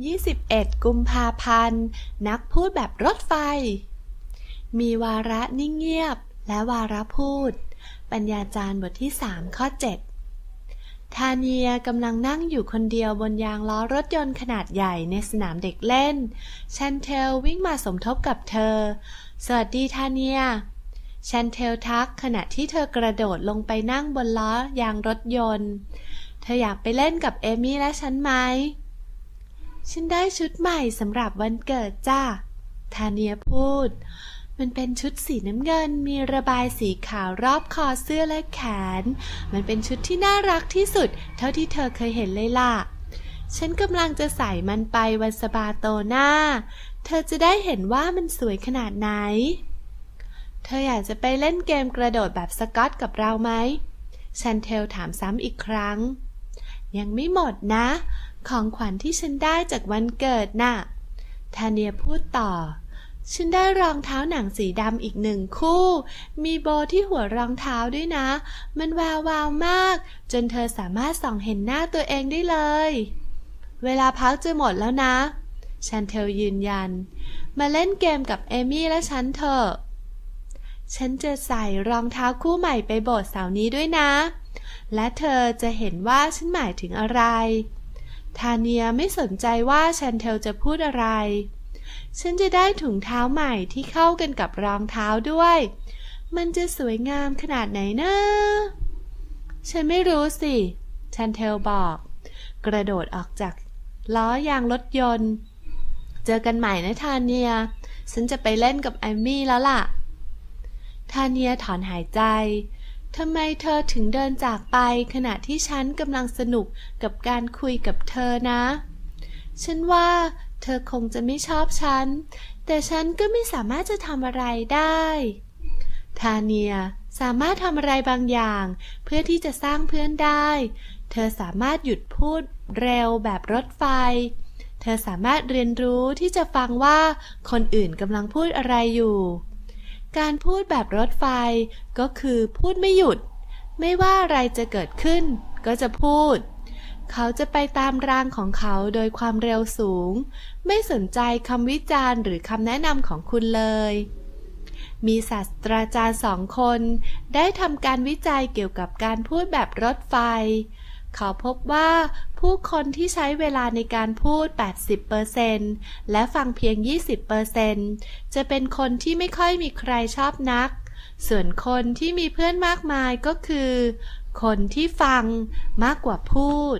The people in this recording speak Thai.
21 กุมภาพันธ์ นักพูดแบบรถไฟ มีวาระนิ่งเงียบ และวาระพูด ปัญญาจารย์บทที่ 3 ข้อ 7 ทาเนียกำลังนั่งอยู่คนเดียวบนยางล้อรถยนต์ขนาดใหญ่ในสนามเด็กเล่น ชันเทลวิ่งมาสมทบกับเธอ สวัสดีทาเนีย ชันเทลทักขณะที่เธอกระโดดลงไปนั่งบนล้อยางรถยนต์ เธออยากไปเล่นกับเอมี่และฉันไหม ฉันได้ชุดใหม่สำหรับวันเกิดจ้าทาเนียพูด มันเป็นชุดสีน้ำเงิน มีระบายสีขาวรอบคอเสื้อและแขน มันเป็นชุดที่น่ารักที่สุด เท่าที่เธอเคยเห็นเลยล่ะ ฉันกำลังจะใส่มันไปวันสบาโตหน้า เธอจะได้เห็นว่ามันสวยขนาดไหน เธออยากจะไปเล่นเกมกระโดดแบบสกอตกับเราไหมชันเทลถามซ้ำอีกครั้ง ยังไม่หมดนะ ของขวัญที่ฉันได้จากวันเกิดน่ะทาเนียพูดต่อ ฉันได้รองเท้าหนังสีดำอีกหนึ่งคู่ มีโบที่หัวรองเท้าด้วยนะ มันแวววาวมาก จนเธอสามารถส่องเห็นหน้าตัวเองได้เลย เวลาพักจะหมดแล้วนะชันเทลยืนยัน มาเล่นเกมกับเอมี่และฉันเถอะ ฉันจะใส่รองเท้าคู่ใหม่ไปโบสถ์เสาร์นี้ด้วยนะ และเธอจะเห็นว่าฉันหมายถึงอะไร ทาเนียไม่สนใจว่าชันเทลจะพูดอะไร ฉันจะได้ถุงเท้าใหม่ที่เข้ากันกับรองเท้าด้วย มันจะสวยงามขนาดไหนนะฉันไม่รู้สิชันเทลบอก กระโดดออกจากล้อยางรถยนต์ เจอกันใหม่นะทาเนีย ฉันจะไปเล่นกับแอมมี่แล้วล่ะ ทาเนียถอนหายใจ ทำไมเธอถึงเดินจากไปขณะที่ฉันกำลังสนุกกับการคุยกับเธอนะ ฉันว่าเธอคงจะไม่ชอบฉัน แต่ฉันก็ไม่สามารถจะทำอะไรได้ ทาเนียสามารถทำอะไรบางอย่าง เพื่อที่จะสร้างเพื่อนได้ เธอสามารถหยุดพูดเร็วแบบรถไฟ เธอสามารถเรียนรู้ที่จะฟังว่าคนอื่นกำลังพูดอะไรอยู่ การพูดแบบรถไฟก็คือพูดไม่หยุด ไม่ว่าอะไรจะเกิดขึ้น ก็จะพูด เขาจะไปตามรางของเขาโดยความเร็วสูง ไม่สนใจคำวิจารณ์หรือคำแนะนำของคุณเลย มีศาสตราจารย์สองคน ได้ทำการวิจัยเกี่ยวกับการพูดแบบรถไฟ เขาพบว่าผู้คนที่ใช้เวลาในการพูด 80%และฟังเพียง 20%จะเป็นคนที่ไม่ค่อยมีใครชอบนัก ส่วนคนที่มีเพื่อนมากมายก็คือ คนที่ฟังมากกว่าพูด